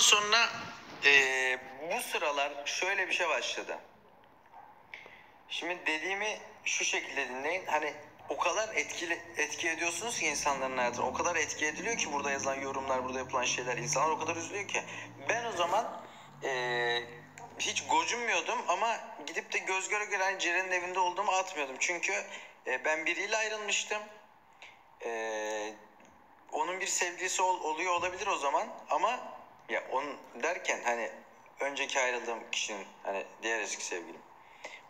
Ondan sonra eee, bu sıralar şöyle bir şey başladı. Şimdi dediğimi şu şekilde dinleyin. Hani o kadar etkili etki ediyorsunuz ki insanların hayatına. O kadar etki ediliyor ki burada yazılan yorumlar, burada yapılan şeyler. insanlar o kadar üzülüyor ki. Ben o zaman eee, hiç gocunmuyordum ama gidip de göz göre göre hani Ceren'in evinde olduğumu atmıyordum. Çünkü e, ben biriyle ayrılmıştım. Eee onun bir sevgilisi ol- oluyor olabilir o zaman ama ya onun derken hani önceki ayrıldığım kişinin hani diğer eski sevgilim.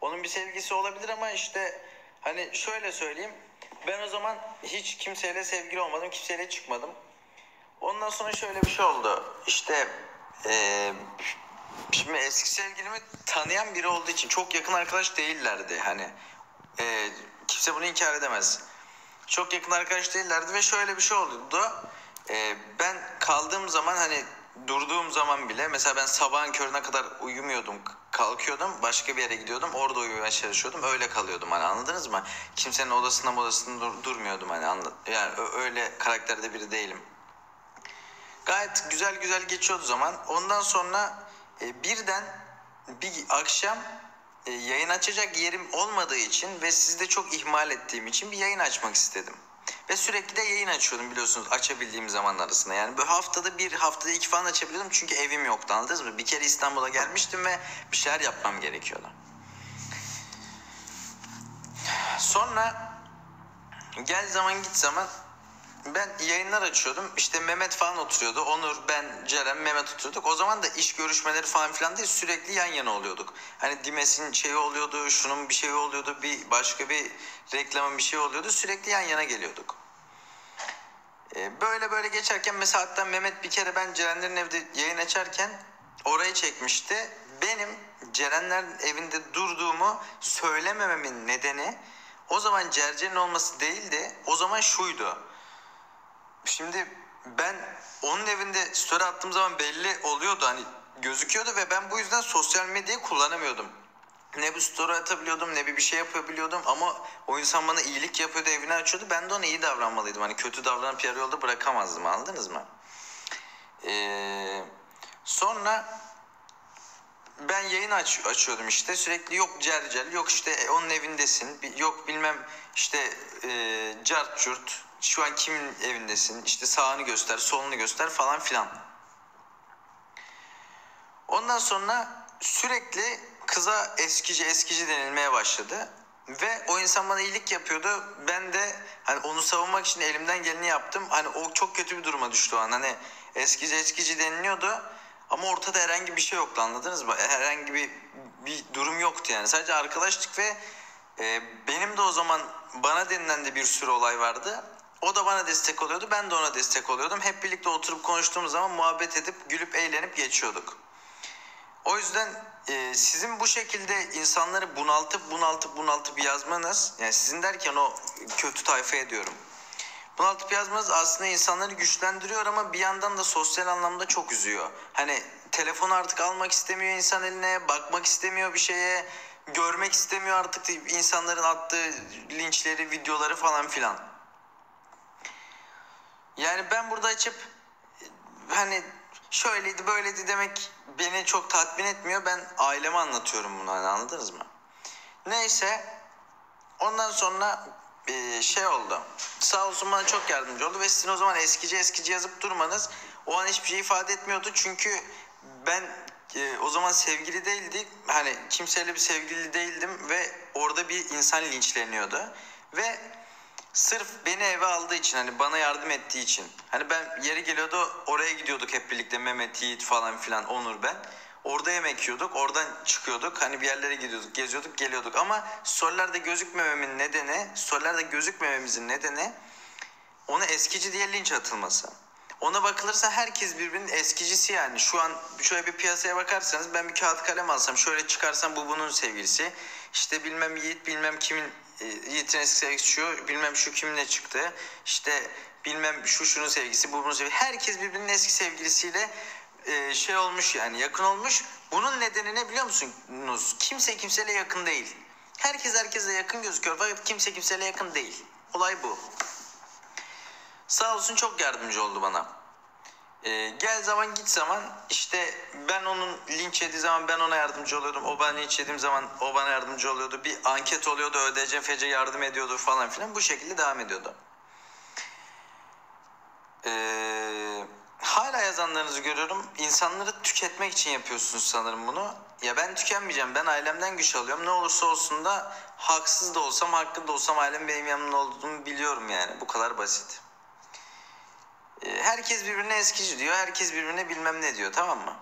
Onun bir sevgisi olabilir ama işte hani şöyle söyleyeyim. Ben o zaman hiç kimseyle sevgili olmadım, kimseyle çıkmadım. Ondan sonra şöyle bir şey oldu. İşte eee, şimdi eski sevgilimi tanıyan biri olduğu için çok yakın arkadaş değillerdi. Hani eee, kimse bunu inkar edemez. Çok yakın arkadaş değillerdi ve şöyle bir şey oldu. Eee, ben kaldığım zaman hani durduğum zaman bile mesela ben sabahın körüne kadar uyumuyordum. Kalkıyordum başka bir yere gidiyordum orada uyumaya çalışıyordum öyle kalıyordum hani anladınız mı? Kimsenin odasında odasında dur, durmuyordum hani anla, yani öyle karakterde biri değilim. Gayet güzel güzel geçiyordu zaman. Ondan sonra e, birden bir akşam e, yayın açacak yerim olmadığı için ve sizde çok ihmal ettiğim için bir yayın açmak istedim. Ve sürekli de yayın açıyordum biliyorsunuz açabildiğim zaman arasında. Yani böyle haftada bir haftada iki falan açabiliyordum çünkü evim yoktu anladınız mı? Bir kere İstanbul'a gelmiştim ve bir şeyler yapmam gerekiyordu. Sonra gel zaman git zaman ben yayınlar açıyordum. İşte Mehmet falan oturuyordu. Onur, ben, Ceren, Mehmet oturuyorduk. O zaman da iş görüşmeleri falan filan değil sürekli yan yana oluyorduk. Hani Dimes'in şeyi oluyordu, şunun bir şeyi oluyordu, bir başka bir reklamın bir şey oluyordu. Sürekli yan yana geliyorduk. Ee, böyle böyle geçerken mesela hatta Mehmet bir kere ben Cerenlerin evde yayın açarken orayı çekmişti. Benim Cerenlerin evinde durduğumu söylemememin nedeni o zaman Cercer'in olması değildi. O zaman şuydu. Şimdi ben onun evinde story attığım zaman belli oluyordu hani gözüküyordu ve ben bu yüzden sosyal medyayı kullanamıyordum. Ne bir story atabiliyordum ne bir bir şey yapabiliyordum ama o insan bana iyilik yapıyordu evini açıyordu ben de ona iyi davranmalıydım. Hani kötü davranıp yarı yolda bırakamazdım anladınız mı? Ee, sonra ben yayın aç, açıyordum işte sürekli yok cercel yok işte e, onun evindesin yok bilmem işte e, cart curt şu an kimin evindesin işte sağını göster solunu göster falan filan. Ondan sonra sürekli kıza eskici eskici denilmeye başladı. Ve o insan bana iyilik yapıyordu. Ben de hani onu savunmak için elimden geleni yaptım. Hani o çok kötü bir duruma düştü o an. Hani eskici eskici deniliyordu. Ama ortada herhangi bir şey yoktu anladınız mı? Herhangi bir, bir durum yoktu yani. Sadece arkadaşlık ve e, benim de o zaman bana denilen de bir sürü olay vardı. O da bana destek oluyordu. Ben de ona destek oluyordum. Hep birlikte oturup konuştuğumuz zaman muhabbet edip gülüp eğlenip geçiyorduk. O yüzden e, sizin bu şekilde insanları bunaltıp bunaltıp bunaltıp yazmanız yani sizin derken o kötü tayfa diyorum. Bunaltıp yazmanız aslında insanları güçlendiriyor ama bir yandan da sosyal anlamda çok üzüyor. Hani telefonu artık almak istemiyor insan eline, bakmak istemiyor bir şeye, görmek istemiyor artık insanların attığı linçleri, videoları falan filan. Yani ben burada açıp hani şöyleydi böyleydi demek beni çok tatmin etmiyor. Ben aileme anlatıyorum bunu hani anladınız mı? Neyse ondan sonra e, şey oldu. Sağ olsun bana çok yardımcı oldu ve sizin o zaman eskici eskici yazıp durmanız o an hiçbir şey ifade etmiyordu. Çünkü ben e, o zaman sevgili değildik. Hani kimseyle bir sevgili değildim ve orada bir insan linçleniyordu. Ve Sırf beni eve aldığı için hani bana yardım ettiği için. Hani ben yeri geliyordu oraya gidiyorduk hep birlikte Mehmet Yiğit falan filan Onur ben. Orada yemek yiyorduk oradan çıkıyorduk hani bir yerlere gidiyorduk geziyorduk geliyorduk ama story'lerde gözükmememin nedeni story'lerde gözükmememizin nedeni ona eskici diye linç atılması. Ona bakılırsa herkes birbirinin eskicisi yani. Şu an şöyle bir piyasaya bakarsanız ben bir kağıt kalem alsam şöyle çıkarsam bu bunun sevgilisi. İşte bilmem Yiğit bilmem kimin Yiğit'in eski sevgilisi şu bilmem şu kiminle çıktı. İşte bilmem şu şunun sevgisi bu bunun sevgilisi. Herkes birbirinin eski sevgilisiyle e, şey olmuş yani yakın olmuş. Bunun nedeni ne biliyor musunuz? Kimse kimseyle yakın değil. Herkes herkese yakın gözüküyor fakat kimse kimseyle yakın değil. Olay bu. Sağ olsun çok yardımcı oldu bana. Ee, gel zaman git zaman işte ben onun linç yediği zaman ben ona yardımcı oluyordum. O ben linç yediğim zaman o bana yardımcı oluyordu. Bir anket oluyordu ÖDC FC yardım ediyordu falan filan. Bu şekilde devam ediyordu. Ee, hala yazanlarınızı görüyorum. İnsanları tüketmek için yapıyorsunuz sanırım bunu. Ya ben tükenmeyeceğim. Ben ailemden güç alıyorum. Ne olursa olsun da haksız da olsam, haklı da olsam ailem benim yanımda olduğunu biliyorum yani. Bu kadar basit. Herkes birbirine eskici diyor. Herkes birbirine bilmem ne diyor. Tamam mı?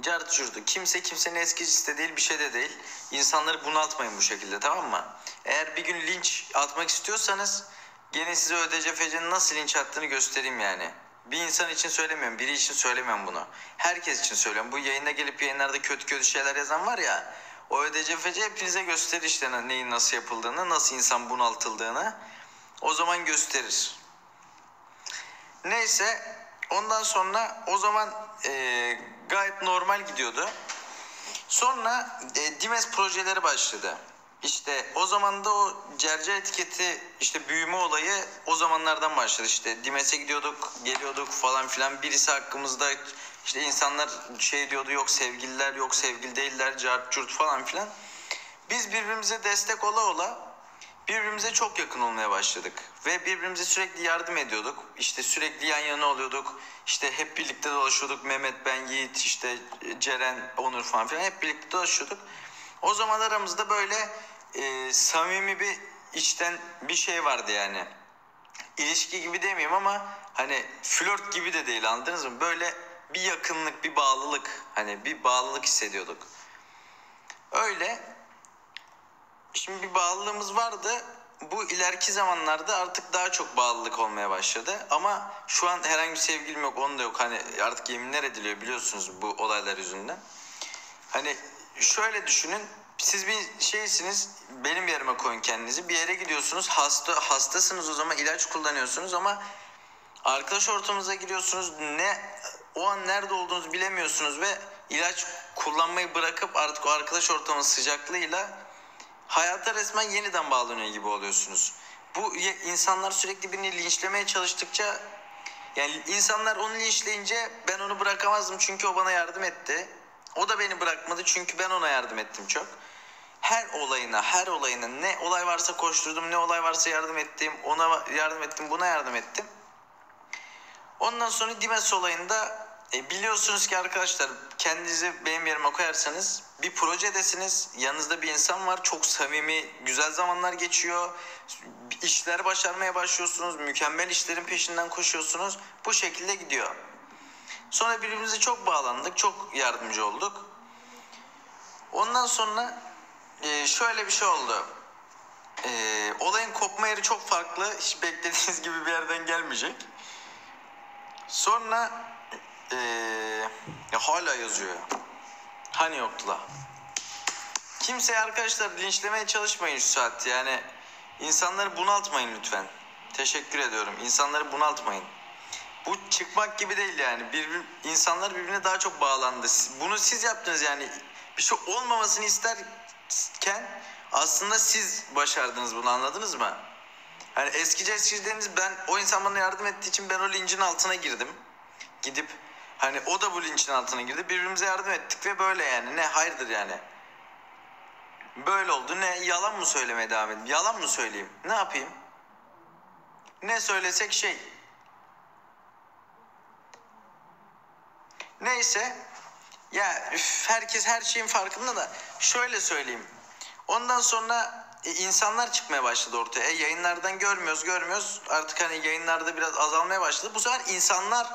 Cart curdu. Kimse kimsenin eskicisi de değil bir şey de değil. İnsanları bunaltmayın bu şekilde tamam mı? Eğer bir gün linç atmak istiyorsanız gelin size ÖDC FC'nin nasıl linç attığını göstereyim yani. Bir insan için söylemiyorum, biri için söylemiyorum bunu. Herkes için söylüyorum. Bu yayına gelip yayınlarda kötü kötü şeyler yazan var ya. O ÖDC FC hepinize gösterir işte neyin nasıl yapıldığını, nasıl insan bunaltıldığını. O zaman gösterir. Neyse ondan sonra o zaman e, gayet normal gidiyordu. Sonra e, Dimes projeleri başladı. İşte o zaman da o cerce etiketi işte büyüme olayı o zamanlardan başladı. İşte Dimes'e gidiyorduk, geliyorduk falan filan. Birisi hakkımızda işte insanlar şey diyordu yok sevgililer yok sevgili değiller cart curt falan filan. Biz birbirimize destek ola ola birbirimize çok yakın olmaya başladık. Ve birbirimize sürekli yardım ediyorduk. İşte sürekli yan yana oluyorduk. İşte hep birlikte dolaşıyorduk. Mehmet, ben, Yiğit, işte Ceren, Onur falan filan hep birlikte dolaşıyorduk. O zaman aramızda böyle e, samimi bir içten bir şey vardı yani. İlişki gibi demeyeyim ama hani flört gibi de değil anladınız mı? Böyle bir yakınlık, bir bağlılık. Hani bir bağlılık hissediyorduk. Öyle Şimdi bir bağlılığımız vardı. Bu ileriki zamanlarda artık daha çok bağlılık olmaya başladı. Ama şu an herhangi bir sevgilim yok, onun da yok. Hani artık yeminler ediliyor biliyorsunuz bu olaylar yüzünden. Hani şöyle düşünün. Siz bir şeysiniz, benim yerime koyun kendinizi. Bir yere gidiyorsunuz, hasta hastasınız o zaman ilaç kullanıyorsunuz ama arkadaş ortamınıza giriyorsunuz. Ne o an nerede olduğunuzu bilemiyorsunuz ve ilaç kullanmayı bırakıp artık o arkadaş ortamının sıcaklığıyla hayata resmen yeniden bağlanıyor gibi oluyorsunuz. Bu insanlar sürekli birini linçlemeye çalıştıkça yani insanlar onu linçleyince ben onu bırakamazdım çünkü o bana yardım etti. O da beni bırakmadı çünkü ben ona yardım ettim çok. Her olayına, her olayına ne olay varsa koşturdum, ne olay varsa yardım ettim, ona yardım ettim, buna yardım ettim. Ondan sonra Dimes olayında e, biliyorsunuz ki arkadaşlar kendinizi benim yerime koyarsanız bir projedesiniz. Yanınızda bir insan var. Çok samimi, güzel zamanlar geçiyor. İşler başarmaya başlıyorsunuz. Mükemmel işlerin peşinden koşuyorsunuz. Bu şekilde gidiyor. Sonra birbirimize çok bağlandık. Çok yardımcı olduk. Ondan sonra e, şöyle bir şey oldu. E, olayın kopma yeri çok farklı. Hiç beklediğiniz gibi bir yerden gelmeyecek. Sonra ee, hala yazıyor ya. Hani yoktu la. Kimseye arkadaşlar linçlemeye çalışmayın şu saat yani. insanları bunaltmayın lütfen. Teşekkür ediyorum. İnsanları bunaltmayın. Bu çıkmak gibi değil yani. Bir, insanlar birbirine daha çok bağlandı. Bunu siz yaptınız yani. Bir şey olmamasını isterken aslında siz başardınız bunu anladınız mı? Hani eskice eskici ben o insan bana yardım ettiği için ben o lincin altına girdim. Gidip Hani o da bu linçin altına girdi. Birbirimize yardım ettik ve böyle yani. Ne hayırdır yani. Böyle oldu. Ne yalan mı söylemeye devam edeyim? Yalan mı söyleyeyim? Ne yapayım? Ne söylesek şey. Neyse. Ya üf, herkes her şeyin farkında da şöyle söyleyeyim. Ondan sonra e, insanlar çıkmaya başladı ortaya. E, yayınlardan görmüyoruz görmüyoruz. Artık hani yayınlarda biraz azalmaya başladı. Bu sefer insanlar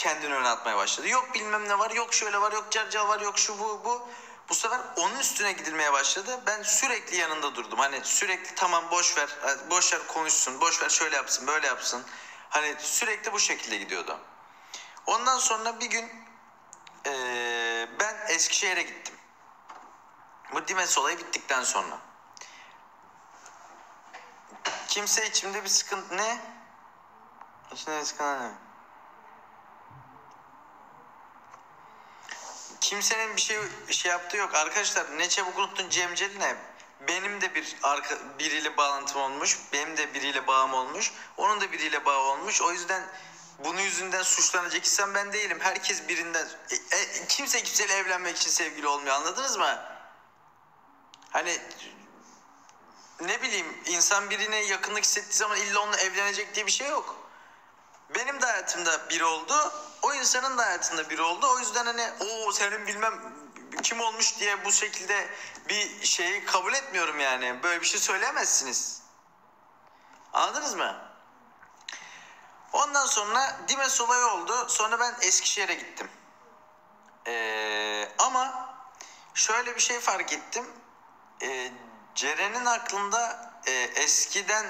kendini öne atmaya başladı. Yok bilmem ne var, yok şöyle var, yok carcal var, yok şu bu bu. Bu sefer onun üstüne gidilmeye başladı. Ben sürekli yanında durdum. Hani sürekli tamam boş ver, boş ver konuşsun, boş ver şöyle yapsın, böyle yapsın. Hani sürekli bu şekilde gidiyordu. Ondan sonra bir gün ee, ben Eskişehir'e gittim. Bu Dimes olayı bittikten sonra. Kimse içimde bir sıkıntı ne? İçinde bir sıkıntı ne? Kimsenin bir şey şey yaptığı yok. Arkadaşlar ne çabuk unuttun Cem Celine. Benim de bir arka, biriyle bağlantım olmuş. Benim de biriyle bağım olmuş. Onun da biriyle bağ olmuş. O yüzden bunun yüzünden suçlanacak insan ben değilim. Herkes birinden e, e, kimse kimseyle evlenmek için sevgili olmuyor anladınız mı? Hani ne bileyim insan birine yakınlık hissettiği zaman illa onunla evlenecek diye bir şey yok. Benim de hayatımda biri oldu. O insanın da hayatında biri oldu. O yüzden hani o senin bilmem kim olmuş diye bu şekilde bir şeyi kabul etmiyorum yani. Böyle bir şey söyleyemezsiniz. Anladınız mı? Ondan sonra Dimes olayı oldu. Sonra ben Eskişehir'e gittim. Ee, ama şöyle bir şey fark ettim. Ee, Ceren'in aklında e, eskiden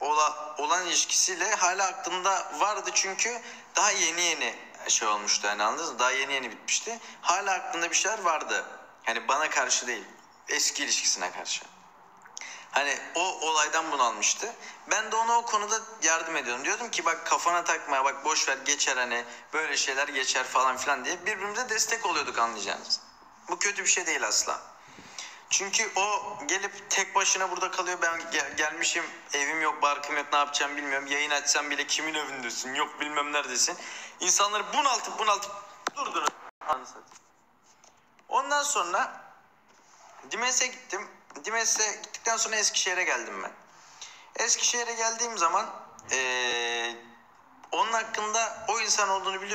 ola, olan ilişkisiyle hala aklında vardı çünkü daha yeni yeni şey olmuştu yani anladınız mı? Daha yeni yeni bitmişti. Hala aklında bir şeyler vardı. Yani bana karşı değil. Eski ilişkisine karşı. Hani o olaydan bunalmıştı. Ben de ona o konuda yardım ediyorum. Diyordum ki bak kafana takma bak boş ver geçer hani böyle şeyler geçer falan filan diye birbirimize destek oluyorduk anlayacağınız. Bu kötü bir şey değil asla. Çünkü o gelip tek başına burada kalıyor. Ben gel- gelmişim evim yok barkım yok ne yapacağım bilmiyorum. Yayın açsam bile kimin evindesin yok bilmem neredesin. İnsanları bunaltıp bunaltıp durdurun. Ondan sonra Dimes'e gittim. Dimes'e gittikten sonra Eskişehir'e geldim ben. Eskişehir'e geldiğim zaman eee, onun hakkında o insan olduğunu biliyordum.